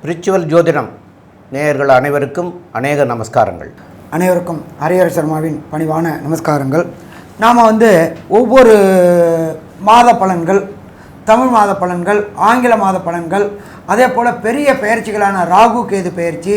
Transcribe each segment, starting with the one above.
Spiritual ஜோதிடம் நேயர்கள் அனைவருக்கும் அநேக நமஸ்காரங்கள். அனைவருக்கும் ஹரிஹர சர்மாவின் பணிவான நமஸ்காரங்கள். நாம் வந்து ஒவ்வொரு மாத பலன்கள் தமிழ் மாத பலன்கள் ஆங்கில மாத பலன்கள் அதே போல் பெரிய பெயர்ச்சிகளான ராகு கேது பெயர்ச்சி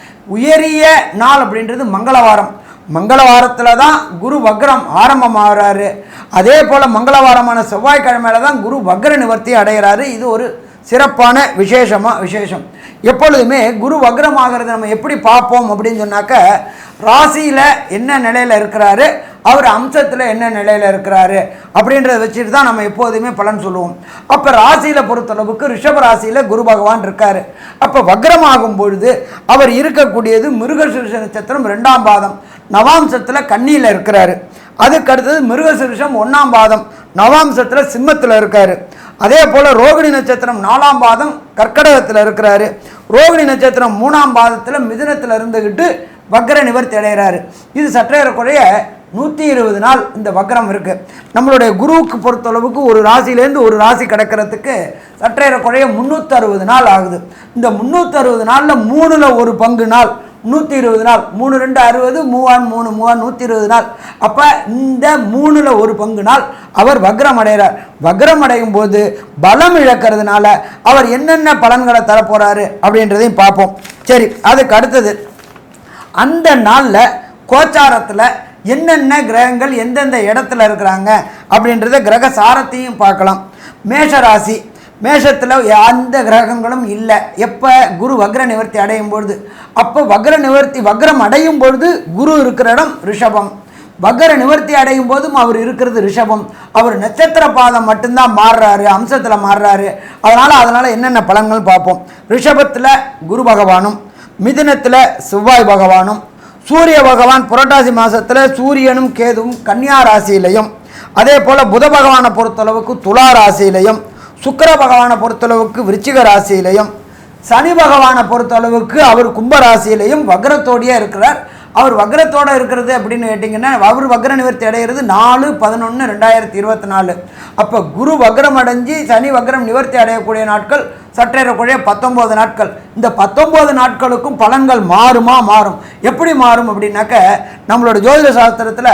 உயரிய நாள் அப்படின்றது மங்களவாரம். மங்களவாரத்தில் தான் குரு வக்ரம் ஆரம்பமாகிறாரு. அதே போல் மங்களவாரமான செவ்வாய்க்கிழமையில தான் குரு வக்ர நிவர்த்தி அடைகிறாரு. இது ஒரு சிறப்பான விசேஷமாக விசேஷம். எப்பொழுதுமே குரு வக்ரம் ஆகிறத நம்ம எப்படி பார்ப்போம் அப்படின்னு சொன்னாக்க ராசியில் என்ன நிலையில் இருக்கிறாரு? அவர் அம்சத்தில் என்ன நிலையில் இருக்கிறாரு அப்படின்றத வச்சுட்டு தான் நம்ம எப்போதுமே பலன் சொல்லுவோம். அப்போ ராசியில் பொறுத்தளவுக்கு ரிஷப ராசியில் குரு பகவான் இருக்கார். அப்போ வக்ரமாகும் பொழுது அவர் இருக்கக்கூடியது மிருகசுருஷ நட்சத்திரம் ரெண்டாம் பாதம். நவாம்சத்தில் கன்னியில் இருக்கிறாரு. அதுக்கு அடுத்தது மிருகசிருஷம் ஒன்றாம் பாதம். நவாம்சத்தில் சிம்மத்தில் இருக்கார். அதே போல் ரோகிணி நட்சத்திரம் நாலாம் பாதம் கர்க்கடகத்தில் இருக்கிறாரு. ரோகிணி நட்சத்திரம் மூணாம் பாதத்தில் மிதுனத்தில் இருந்துக்கிட்டு வக்ர நிவர்த்தி அடைகிறாரு இது சற்றேறக்குறைய நூற்றி இருபது நாள் இந்த வக்ரம் இருக்குது நம்மளுடைய குருவுக்கு பொறுத்தளவுக்கு ஒரு ராசியிலேருந்து ஒரு ராசி கிடக்கிறதுக்கு சற்றேற குறைய முந்நூற்றறுபது நாள் ஆகுது. இந்த முந்நூற்றறுபது நாளில் மூணில் ஒரு பங்கு நாள். நூற்றி இருபது நாள். மூணு ரெண்டு அறுபது மூவான் மூணு மூவான் நூற்றி இருபது நாள். அப்போ இந்த மூணில் ஒரு பங்கு நாள் அவர் வக்ரம் அடைகிறார். வக்ரம் அடையும் போது பலம் இழக்கிறதுனால அவர் என்னென்ன பலன்களை தரப்போகிறாரு அப்படின்றதையும் பார்ப்போம். சரி அதுக்கு அடுத்தது. அந்த நாளில் கோச்சாரத்தில் என்னென்ன கிரகங்கள் எந்தெந்த இடத்துல இருக்கிறாங்க அப்படின்றத கிரக சாரத்தையும் பார்க்கலாம். மேஷராசி மேஷத்தில் எந்த கிரகங்களும் இல்லை. எப்போ குரு வக்ர நிவர்த்தி அடையும் பொழுது? அப்போ வக்ர நிவர்த்தி வக்ரம் அடையும் பொழுது குரு இருக்கிற இடம் ரிஷபம். வக்ர நிவர்த்தி அடையும் போதும் அவர் இருக்கிறது ரிஷபம். அவர் நட்சத்திர பாதம் மட்டும்தான் மாறுறாரு அம்சத்தில் மாறுறாரு. அதனால் அதனால் என்னென்ன பலன்கள் பார்ப்போம்? ரிஷபத்தில் குரு பகவானும் மிதுனத்தில் செவ்வாய் பகவானும் சூரிய பகவான் புரட்டாசி மாதத்தில் சூரியனும் கேதுவும் கன்னியா ராசியிலையும். அதே போல் புத பகவானை பொறுத்தளவுக்கு துலா ராசியிலையும் சுக்கர பகவானை பொறுத்தளவுக்கு விருச்சிக ராசியிலையும் சனி பகவானை பொறுத்தளவுக்கு அவர் கும்ப ராசியிலையும் வக்ரத்தோடையே இருக்கிறார். அவர் வக்ரத்தோடு இருக்கிறது அப்படின்னு கேட்டிங்கன்னா அவர் வக்ர நிவர்த்தி அடைகிறது நாலு பதினொன்று ரெண்டாயிரத்தி இருபத்தி நாலு. அப்போ குரு வக்ரம் அடைஞ்சு சனி வக்ரம் நிவர்த்தி அடையக்கூடிய நாட்கள் சற்றேறக்குறைய பத்தொம்போது நாட்கள். இந்த பத்தொம்போது நாட்களுக்கும் பலன்கள் மாறுமா? மாறும். எப்படி மாறும் அப்படின்னாக்க நம்மளோட ஜோதிட சாஸ்திரத்தில்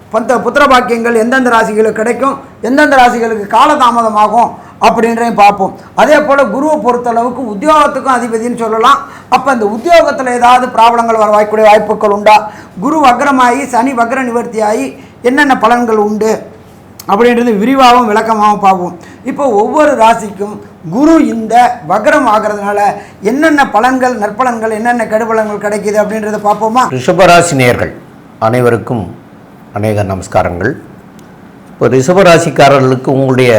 பந்த புத்திர பாக்கியங்கள் எந்தெந்த ராசிகளுக்கு கிடைக்கும் எந்தெந்த ராசிகளுக்கு காலதாமதமாகும் அப்படின்றதையும் பார்ப்போம். அதே போல் குருவை பொறுத்தளவுக்கு உத்தியோகத்துக்கும் அதிபதின்னு சொல்லலாம். அப்போ இந்த உத்தியோகத்தில் ஏதாவது ப்ராப்ளங்கள் வர வாய்க்கூடிய வாய்ப்புகள் உண்டா? குரு வக்ரமாகி சனி வக்ர நிவர்த்தியாகி என்னென்ன பலன்கள் உண்டு? அப்படின்றது விரிவாகவும் விளக்கமாகவும் பார்ப்போம். இப்போ ஒவ்வொரு ராசிக்கும் குரு இந்த வக்ரம் ஆகிறதுனால என்னென்ன பலன்கள் நற்பலன்கள் என்னென்ன கெடுபலன்கள் கிடைக்குது அப்படின்றத பார்ப்போமா? ரிஷபராசி நேயர்கள் அனைவருக்கும் அநேக நமஸ்காரங்கள். இப்போ ரிஷபராசிக்காரர்களுக்கு உங்களுடைய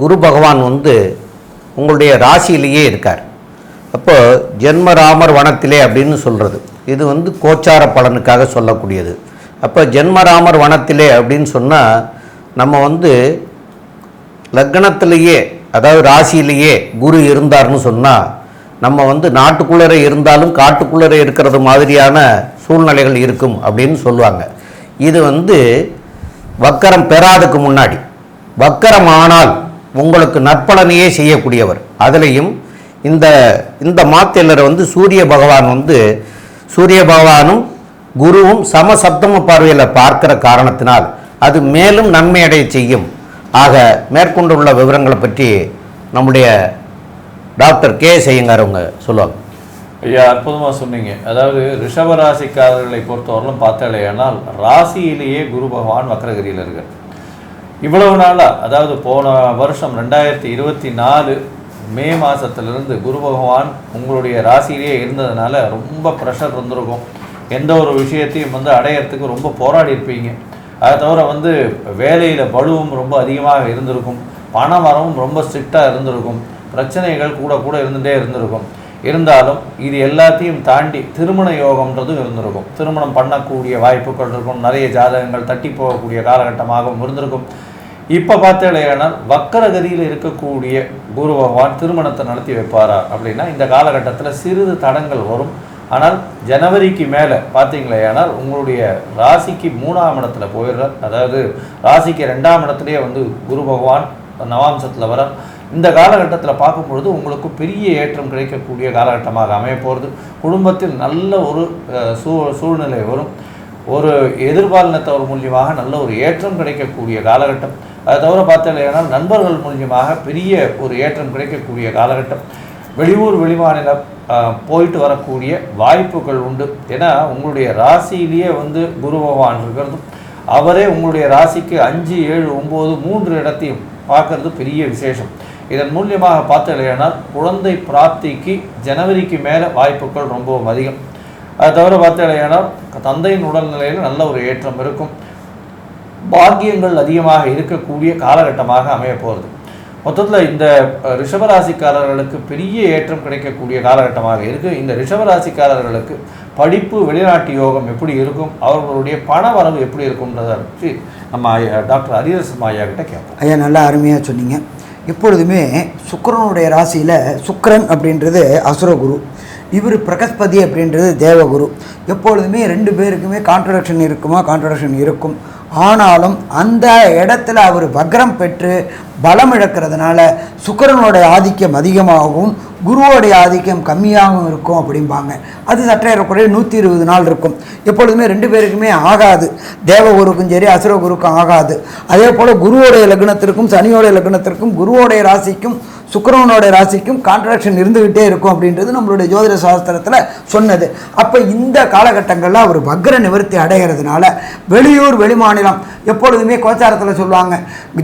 குரு பகவான் வந்து உங்களுடைய ராசியிலேயே இருக்கார். அப்போ ஜென்மராமர் வனத்திலே அப்படின்னு சொல்கிறது இது வந்து கோச்சார பலனுக்காக சொல்லக்கூடியது. அப்போ ஜென்மராமர் வனத்திலே அப்படின்னு சொன்னால் நம்ம வந்து லக்னத்திலேயே அதாவது ராசியிலேயே குரு இருந்தார்னு சொன்னால் நம்ம வந்து நாட்டுக்குள்ளே இருந்தாலும் காட்டுக்குள்ளே இருக்கிறது மாதிரியான சூழ்நிலைகள் இருக்கும் அப்படின்னு சொல்லுவாங்க. இது வந்து வக்கரம் பெறாதுக்கு முன்னாடி. வக்கரம் ஆனால் உங்களுக்கு நற்பலனையே செய்யக்கூடியவர். அதுலேயும் இந்த இந்த மாத்திலரை வந்து சூரிய பகவான் வந்து சூரிய பகவானும் குருவும் சமசப்தம பார்வையில் பார்க்கிற காரணத்தினால் அது மேலும் நன்மையடைய செய்யும். ஆக மேற்கொண்டுள்ள விவரங்களை பற்றி நம்முடைய டாக்டர் கே செய்யுங்க அவங்க சொல்லுவாங்க. ஐயா அற்புதமாக சொன்னீங்க. அதாவது ரிஷபராசிக்காரர்களை பொறுத்தவரையிலும் பார்த்தாலேயானால் ராசியிலேயே குரு பகவான் வக்ரகிரியில் இருக்கார். இவ்வளவு நாளாக அதாவது போன வருஷம் ரெண்டாயிரத்தி இருபத்தி நாலு மே மாதத்துலேருந்து குரு பகவான் உங்களுடைய ராசியிலேயே இருந்ததுனால ரொம்ப ப்ரெஷர் இருந்திருக்கும். எந்த ஒரு விஷயத்தையும் வந்து அடையறதுக்கு ரொம்ப போராடி இருப்பீங்க. அதை தவிர வந்து வேலையில் பலுவும் ரொம்ப அதிகமாக இருந்திருக்கும். பண வரவும் ரொம்ப ஸ்ட்ரிக்டாக இருந்திருக்கும். பிரச்சனைகள் கூட கூட இருந்துகிட்டே இருந்திருக்கும். இருந்தாலும் இது எல்லாத்தையும் தாண்டி திருமண யோகம்ன்றதும் இருந்திருக்கும். திருமணம் பண்ணக்கூடிய வாய்ப்புகள் இருக்கும். நிறைய ஜாதகங்கள் தட்டி போகக்கூடிய காலகட்டமாகவும் இருந்திருக்கும். இப்போ பார்த்தேனால் வக்கரகதியில் இருக்கக்கூடிய குரு பகவான் திருமணத்தை நடத்தி வைப்பாரா அப்படின்னா இந்த காலகட்டத்தில் சிறிது தடங்கள் வரும். ஆனால் ஜனவரிக்கு மேலே பார்த்தீங்களேயானால் உங்களுடைய ராசிக்கு மூணாம் இடத்துல போயிடுறார். அதாவது ராசிக்கு ரெண்டாம் இடத்துலயே வந்து குரு பகவான் நவாம்சத்தில் வர இந்த காலகட்டத்தில் பார்க்கும்பொழுது உங்களுக்கு பெரிய ஏற்றம் கிடைக்கக்கூடிய காலகட்டமாக அமைய போகிறது குடும்பத்தில் நல்ல ஒரு சூ சூழ்நிலை வரும். ஒரு எதிர்பாலினத்தவர் மூலியமாக நல்ல ஒரு ஏற்றம் கிடைக்கக்கூடிய காலகட்டம். அதை தவிர பார்த்தீங்கன்னா நண்பர்கள் மூலியமாக பெரிய ஒரு ஏற்றம் கிடைக்கக்கூடிய காலகட்டம். வெளியூர் வெளிமாநிலம் போயிட்டு வரக்கூடிய வாய்ப்புகள் உண்டு. ஏன்னா உங்களுடைய ராசியிலேயே வந்து குரு பகவான் இருக்கிறதும் அவரே உங்களுடைய ராசிக்கு அஞ்சு ஏழு ஒம்பது மூன்று இடத்தையும் பார்க்கறது பெரிய விசேஷம். இதன் மூலியமாக பார்த்தீங்கன்னா குழந்தை பிராப்திக்கு ஜனவரிக்கு மேலே வாய்ப்புகள் ரொம்பவும் அதிகம். அது தவிர பார்த்தீங்கன்னா தந்தையின் உடல்நிலையில் நல்ல ஒரு ஏற்றம் இருக்கும். பாக்கியங்கள் அதிகமாக இருக்கக்கூடிய காலகட்டமாக அமைய போகிறது மொத்தத்தில் இந்த ரிஷபராசிக்காரர்களுக்கு பெரிய ஏற்றம் கிடைக்கக்கூடிய காலகட்டமாக இருக்குது இந்த ரிஷபராசிக்காரர்களுக்கு படிப்பு வெளிநாட்டு யோகம் எப்படி இருக்கும்? அவர்களுடைய பண வரவு எப்படி இருக்கும்ன்றதை பற்றி நம்ம டாக்டர் ஹரிதர்சன் ஐயா கிட்ட கேட்போம். ஐயா நல்லா அருமையாக சொன்னீங்க. எப்பொழுதுமே சுக்கரனுடைய ராசியில் சுக்கரன் அப்படின்றது அசுரகுரு. இவர் பிரகஸ்பதி அப்படின்றது தேவகுரு. எப்பொழுதுமே ரெண்டு பேருக்குமே கான்ட்ரடக்ஷன் இருக்குமா? கான்ட்ரடக்ஷன் இருக்கும். ஆனாலும் அந்த இடத்துல அவர் வக்ரம் பெற்று பலம் இழக்கிறதுனால சுக்கரனுடைய ஆதிக்கம் அதிகமாகவும் குருவோடைய ஆதிக்கம் கம்மியாகவும் இருக்கும் அப்படிம்பாங்க. அது சற்றேறக்குறைய நூற்றி இருபது நாள் இருக்கும். எப்பொழுதுமே ரெண்டு பேருக்குமே ஆகாது. தேவகுருக்கும் சரி அசுரகுருக்கும் ஆகாது. அதே போல் குருவோடைய லக்னத்திற்கும் சனியோடைய லக்னத்திற்கும் குருவோடைய ராசிக்கும் சுக்கிரவனுடைய ராசிக்கும் கான்ட்ராக்ஷன் இருந்துக்கிட்டே இருக்கும் அப்படின்றது நம்மளுடைய ஜோதிட சாஸ்திரத்தில் சொன்னது. அப்போ இந்த காலகட்டங்களில் அவர் வக்ர நிவர்த்தி அடைகிறதுனால வெளியூர் வெளிமாநிலம் எப்பொழுதுமே கோச்சாரத்தில் சொல்லுவாங்க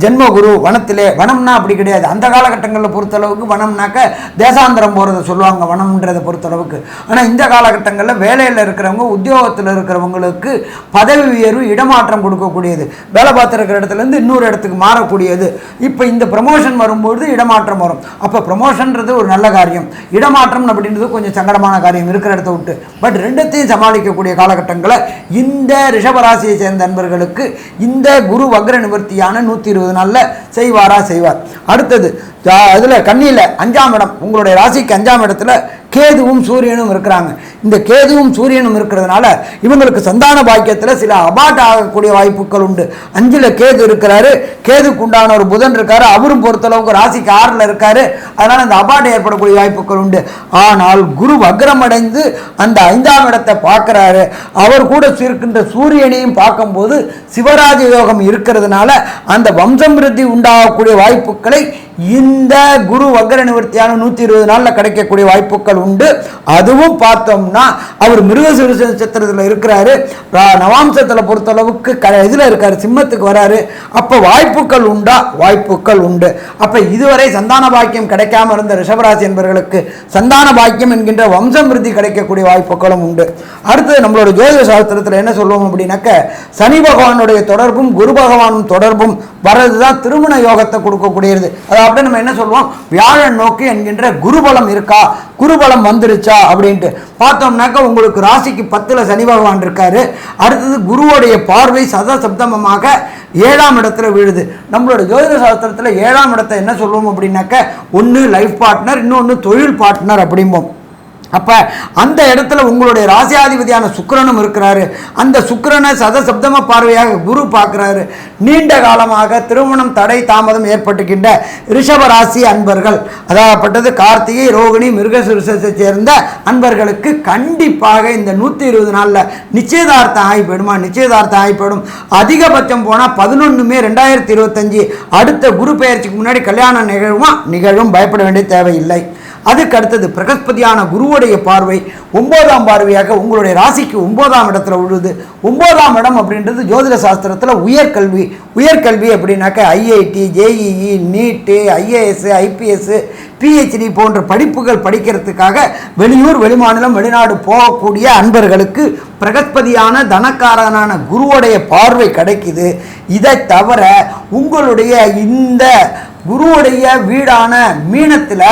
ஜென்ம குரு வனத்திலே வனம்னா அப்படி கிடையாது. அந்த காலகட்டங்களில் பொறுத்தளவுக்கு வனம்னாக்க தேசாந்திரம் போகிறத சொல்லுவாங்க வனம்ன்றதை பொறுத்தளவுக்கு. ஆனால் இந்த காலகட்டங்களில் வேலையில் இருக்கிறவங்க உத்தியோகத்தில் இருக்கிறவங்களுக்கு பதவி உயர்வு இடமாற்றம் கொடுக்கக்கூடியது. வேலை பார்த்துருக்கிற இடத்துலேருந்து இன்னொரு இடத்துக்கு மாறக்கூடியது. இப்போ இந்த ப்ரமோஷன் வரும்பொழுது இடமாற்றம் வரும். அப்போ ப்ரமோஷன்றது ஒரு நல்ல காரியம். இடமாற்றம் அப்படின்றது கொஞ்சம் சங்கடமான காரியம் இருக்கிற இடத்த விட்டு. பட் ரெண்டுத்தையும் சமாளிக்கக்கூடிய காலகட்டங்களை இந்த ரிஷபராசியை சேர்ந்த நண்பர்களுக்கு இந்த குரு வக்ர நிவர்த்தியான நூற்றி இருபது நாளில் செய்வாரா செய்வார். அடுத்தது இதில் கண்ணியில் அஞ்சாம் இடம் உங்களுடைய ராசிக்கு அஞ்சாம் இடத்துல கேதுவும் சூரியனும் இருக்கிறாங்க. இந்த கேதுவும் சூரியனும் இருக்கிறதுனால இவங்களுக்கு சந்தான பாக்கியத்தில் சில அபாட் ஆகக்கூடிய வாய்ப்புகள் உண்டு. அஞ்சில் கேது இருக்கிறாரு. கேதுக்கு உண்டான ஒரு புதன் இருக்காரு. அவரும் பொறுத்தளவுக்கு ராசிக்கு ஆறில் இருக்காரு. அதனால் அந்த அபாட் ஏற்படக்கூடிய வாய்ப்புகள் உண்டு. ஆனால் குரு வக்ரமடைந்து அந்த ஐந்தாம் இடத்தை பார்க்குறாரு. அவர் கூட இருக்கின்ற சூரியனையும் பார்க்கும்போது சிவராஜ யோகம் இருக்கிறதுனால அந்த வம்சமிருத்தி உண்டாகக்கூடிய வாய்ப்புகளை இந்த குரு வக்ர நிவர்த்தியான நூற்றி இருபது நாளில் கிடைக்கக்கூடிய வாய்ப்புகள் உண்டு. அதுவும் பார்த்தோம்னா அவர் மிருகசீரிஷ நட்சத்திரத்தில் இருக்கிறாரு. நவாம்சத்தில் பொறுத்தளவுக்கு க இதில் இருக்கார் சிம்மத்துக்கு வராரு. அப்போ வாய்ப்புகள் உண்டா? வாய்ப்புகள் உண்டு. அப்போ இதுவரை சந்தான பாக்கியம் கிடைக்காம இருந்த ரிஷபராசி என்பவர்களுக்கு சந்தான பாக்கியம் என்கின்ற வம்சமிருத்தி கிடைக்கக்கூடிய வாய்ப்புகளும் உண்டு. அடுத்தது நம்மளோட ஜோதிட சாஸ்திரத்தில் என்ன சொல்லுவோம் அப்படின்னாக்க சனி பகவானுடைய தொடர்பும் குரு பகவானும் தொடர்பும் வர்றது தான் திருமண யோகத்தை கொடுக்கக்கூடியது. அதாவது நம்ம என்ன சொல்லுவோம்? வியாழன் நோக்கு என்கின்ற குருபலம் இருக்கா? குருபலம் வந்துருச்சா? அப்படின்ட்டு. பார்த்தோம்னாக்க உங்களுக்கு ராசிக்கு பத்தில் சனி பகவான் இருக்காரு. அடுத்தது குருவோடைய பார்வை சத சப்தமமாக ஏழாம் இடத்துல விழுது. நம்மளோட ஜோதிட சாஸ்திரத்தில் ஏழாம் இடத்தை என்ன சொல்லுவோம் அப்படின்னாக்க ஒன்று லைஃப் பார்ட்னர் இன்னொன்று தொழில் பார்ட்னர் அப்படிம்போம். அப்போ அந்த இடத்துல உங்களுடைய ராசியாதிபதியான சுக்கரனும் இருக்கிறாரு. அந்த சுக்கரனை சதசப்தம பார்வையாக குரு பார்க்குறாரு. நீண்ட காலமாக திருமணம் தடை தாமதம் ஏற்பட்டுக்கின்ற ரிஷப ராசி அன்பர்கள் அதாகப்பட்டது கார்த்திகை ரோகிணி மிருகசுரிசத்தை சேர்ந்த அன்பர்களுக்கு கண்டிப்பாக இந்த நூற்றி இருபது நாளில் நிச்சயதார்த்தம் ஆகி போயிடுமா நிச்சயதார்த்தம் ஆகி போயிடும் அதிகபட்சம் போனால் பதினொன்று மே ரெண்டாயிரத்தி இருபத்தஞ்சி. அடுத்த குரு பெயர்ச்சிக்கு முன்னாடி கல்யாணம் நிகழ்வும் நிகழும். பயப்பட வேண்டிய தேவையில்லை. அதுக்கு அடுத்தது பிரகஸ்பதியான குருவுடைய பார்வை ஒன்பதாம் பார்வையாக உங்களுடைய ராசிக்கு ஒன்பதாம் இடத்துல விழுது. ஒன்பதாம் இடம் அப்படின்றது ஜோதிட சாஸ்திரத்தில் உயர்கல்வி. உயர்கல்வி அப்படின்னாக்க IIT JEE NEET IAS IPS PhD போன்ற படிப்புகள் படிக்கிறதுக்காக வெளியூர் வெளிமாநிலம் வெளிநாடு போகக்கூடிய அன்பர்களுக்கு பிரகஸ்பதியான தனக்காரனான குருவுடைய பார்வை கிடைக்குது. இதை தவிர உங்களுடைய இந்த குருவுடைய வீடான மீனத்தில்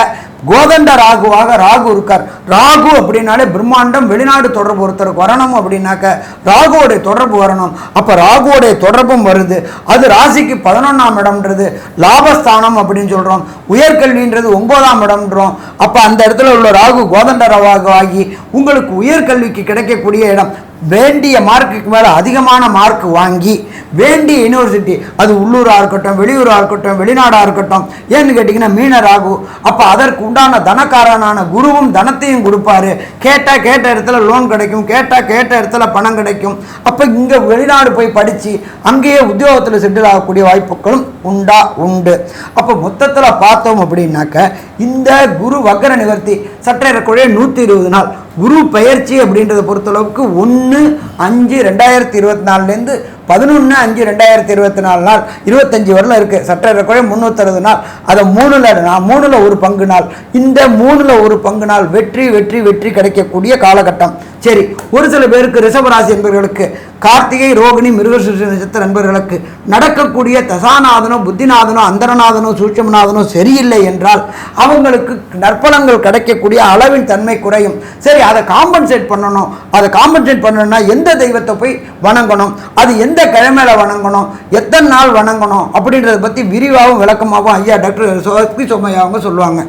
கோதண்ட ராகுவாக ராகு இருக்கார். ராகு அப்படின்னாலே பிரம்மாண்டம் வெளிநாடு தொடர்பு ஒருத்தருக்கு வரணும் அப்படின்னாக்க ராகுவோடைய தொடர்பு வரணும். அப்போ ராகுவோடைய தொடர்பும் வருது. அது ராசிக்கு பதினொன்றாம் இடம்ன்றது லாபஸ்தானம் அப்படின்னு சொல்கிறோம் உயர்கல்வின்றது ஒன்பதாம் இடம்ன்றோம். அப்போ அந்த இடத்துல உள்ள ராகு கோதண்ட ராகு ஆகி உங்களுக்கு உயர்கல்விக்கு கிடைக்கக்கூடிய இடம் வேண்டிய மார்க்குக்கு மேலே அதிகமான மார்க் வாங்கி வேண்டிய யூனிவர்சிட்டி அது உள்ளூராக இருக்கட்டும் வெளியூராக இருக்கட்டும் வெளிநாடாக இருக்கட்டும் ஏன்னு கேட்டிங்கன்னா மீனர் ஆகும் அப்போ அதற்கு உண்டான தனக்காரனான குருவும் தனத்தையும் கொடுப்பாரு. கேட்டால் கேட்ட இடத்துல லோன் கிடைக்கும் கேட்டால் கேட்ட இடத்துல பணம் கிடைக்கும். அப்போ இங்கே வெளிநாடு போய் படித்து அங்கேயே உத்தியோகத்தில் செட்டில் ஆகக்கூடிய வாய்ப்புகளும் உண்டா? உண்டு. அப்போ மொத்தத்தில் பார்த்தோம் அப்படின்னாக்க இந்த குரு வக்கர நிவர்த்தி இருக்கக்கூடிய நூற்றி இருபது நாள் குரு பெயர்ச்சி அப்படின்றத பொறுத்தளவுக்கு ஒன்று அஞ்சு ரெண்டாயிரத்தி இருபத்தி நாலுலேருந்து பதினொன்று அஞ்சு ரெண்டாயிரத்தி இருபத்தி நாலு நாள் இருபத்தஞ்சி வரலாம் இருக்குது சற்றேறக்குறைய முந்நூற்றறுபது நாள். அதை மூணில் நான் மூணில் ஒரு பங்கு நாள். இந்த மூணில் ஒரு பங்கு நாள் வெற்றி வெற்றி வெற்றி கிடைக்கக்கூடிய காலகட்டம். சரி ஒரு சில பேருக்கு ரிஷபராசி என்பவர்களுக்கு கார்த்திகை ரோகிணி மிருகசூஷ நட்சத்திர நண்பர்களுக்கு நடக்கக்கூடிய தசாநாதனோ புத்திநாதனோ அந்தரநாதனோ சூட்சமநாதனோ சரியில்லை என்றால் அவங்களுக்கு நற்பலங்கள் கிடைக்கக்கூடிய அளவின் தன்மை குறையும். சரி அதை காம்பன்சேட் பண்ணணும். அதை காம்பன்சேட் பண்ணணும்னா எந்த தெய்வத்தை போய் வணங்கணும்? அது எந்த கிழமையில வணங்கணும்? எத்தனை நாள் வணங்கணும்? அப்படின்றத பற்றி விரிவாகவும் விளக்கமாகவும் ஐயா டாக்டர் சக்தி சோமையா அவங்க சொல்லுவாங்க.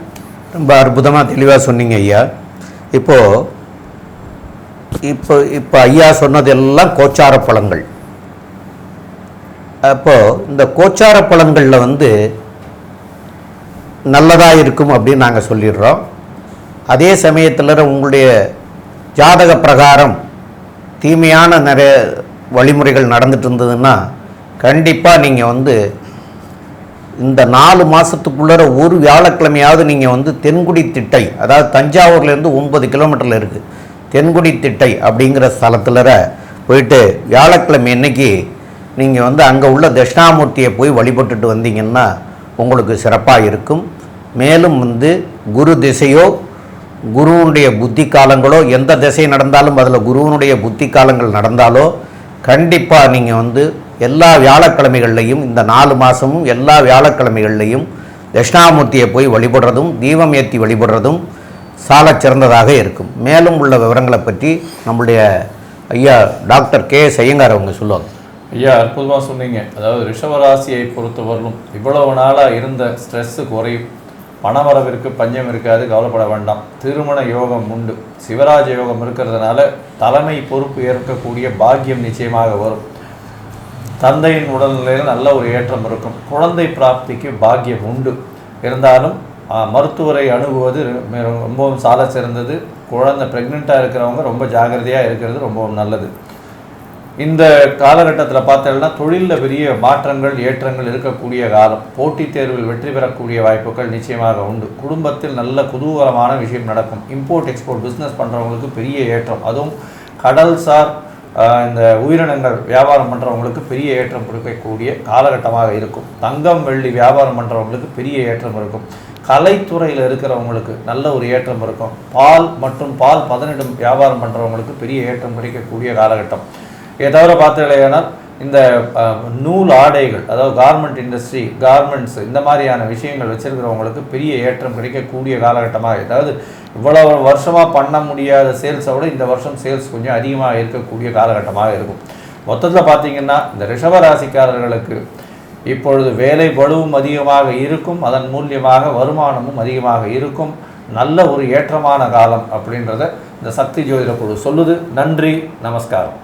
ரொம்ப அற்புதமாக தெளிவாக சொன்னீங்க ஐயா. இப்போது இப்போ இப்போ ஐயா சொன்னதெல்லாம் கோச்சார பழங்கள். அப்போது இந்த கோச்சார பழங்களில் வந்து நல்லதாக இருக்கும் அப்படின்னு நாங்கள் சொல்லிடுறோம். அதே சமயத்தில் உங்களுடைய ஜாதக பிரகாரம் தீமையான நிறைய வழிமுறைகள் நடந்துட்டு இருந்ததுன்னா கண்டிப்பாக நீங்கள் வந்து இந்த நாலு மாதத்துக்குள்ளே ஒரு வியாழக்கிழமையாவது நீங்கள் வந்து தென்குடி திட்டை அதாவது தஞ்சாவூர்லேருந்து ஒன்பது கிலோமீட்டரில் இருக்குது தென்குடி திட்டை அப்படிங்கிற ஸ்தலத்தில் போயிட்டு வியாழக்கிழமை அன்னைக்கு நீங்கள் வந்து அங்கே உள்ள தட்சிணாமூர்த்தியை போய் வழிபட்டுட்டு வந்தீங்கன்னா உங்களுக்கு சிறப்பாக இருக்கும். மேலும் வந்து குரு திசையோ குருவனுடைய புத்தி காலங்களோ எந்த திசை நடந்தாலும் அதில் குருவனுடைய புத்தி காலங்கள் நடந்தாலோ கண்டிப்பாக நீங்கள் வந்து எல்லா வியாழக்கிழமைகள்லையும் இந்த நாலு மாதமும் எல்லா வியாழக்கிழமைகள்லையும் தட்சிணாமூர்த்தியை போய் வழிபடுறதும் தீபம் ஏற்றி வழிபடுறதும் சாலச் சிறந்ததாக இருக்கும். மேலும் உள்ள விவரங்களை பற்றி நம்முடைய ஐயா டாக்டர் கே ஐயங்கார் அவங்க சொல்லுவாங்க. ஐயா அற்புதமாக சொன்னீங்க. அதாவது ரிஷவராசியை பொறுத்தவரையிலும் இவ்வளவு நாளாக இருந்த ஸ்ட்ரெஸ்ஸு குறையும். பணவரவிற்கு பஞ்சம் இருக்காது கவலைப்பட வேண்டாம். திருமண யோகம் உண்டு. சிவராஜ யோகம் இருக்கிறதுனால தலைமை பொறுப்பு ஏற்கக்கூடிய பாக்கியம் நிச்சயமாக வரும். தந்தையின் உடல்நிலையில் நல்ல ஒரு ஏற்றம் இருக்கும். குழந்தை பிராப்திக்கு பாக்கியம் உண்டு. இருந்தாலும் மருத்துவரை அணுகுவது ரொம்பவும் சால சிறந்தது. குழந்தை ப்ரெக்னெண்ட்டாக இருக்கிறவங்க ரொம்ப ஜாக்கிரதையாக இருக்கிறது ரொம்பவும் நல்லது. இந்த காலகட்டத்தில் பார்த்தோம்னா தொழிலில் பெரிய மாற்றங்கள் ஏற்றங்கள் இருக்கக்கூடிய காலம். போட்டித் தேர்வில் வெற்றி பெறக்கூடிய வாய்ப்புகள் நிச்சயமாக உண்டு. குடும்பத்தில் நல்ல குதூகலமான விஷயம் நடக்கும். இம்போர்ட் எக்ஸ்போர்ட் பிஸ்னஸ் பண்ணுறவங்களுக்கு பெரிய ஏற்றம். அதுவும் கடல்சார் இந்த உயிரினங்கள் வியாபாரம் பண்ணுறவங்களுக்கு பெரிய ஏற்றம் கொடுக்கக்கூடிய காலகட்டமாக இருக்கும். தங்கம் வெள்ளி வியாபாரம் பண்ணுறவங்களுக்கு பெரிய ஏற்றம் இருக்கும். கலைத்துறையில் இருக்கிறவங்களுக்கு நல்ல ஒரு ஏற்றம் இருக்கும். பால் மற்றும் பால் பதனிடும் வியாபாரம் பண்ணுறவங்களுக்கு பெரிய ஏற்றம் கிடைக்கக்கூடிய காலகட்டம். இதை தவிர பார்த்தீங்கன்னா இந்த நூல் ஆடைகள் அதாவது கார்மெண்ட் இண்டஸ்ட்ரி கார்மெண்ட்ஸ் இந்த மாதிரியான விஷயங்கள் வச்சுருக்கிறவங்களுக்கு பெரிய ஏற்றம் கிடைக்கக்கூடிய காலகட்டமாக அதாவது இவ்வளவு வருஷமாக பண்ண முடியாத சேல்ஸை விட இந்த வருஷம் சேல்ஸ் கொஞ்சம் அதிகமாக இருக்கக்கூடிய காலகட்டமாக இருக்கும். மொத்தத்தில் பார்த்தீங்கன்னா இந்த ரிஷபராசிக்காரர்களுக்கு இப்பொழுது வேலை பளுவும் அதிகமாக இருக்கும் அதன் மூலியமாக வருமானமும் அதிகமாக இருக்கும். நல்ல ஒரு ஏற்றமான காலம் அப்படின்றத இந்த சக்தி ஜோதிட குழு சொல்லுது. நன்றி நமஸ்காரம்.